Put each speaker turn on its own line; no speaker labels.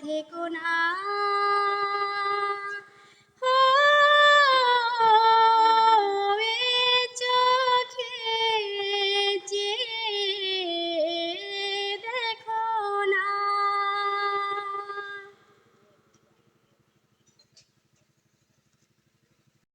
থেকো না।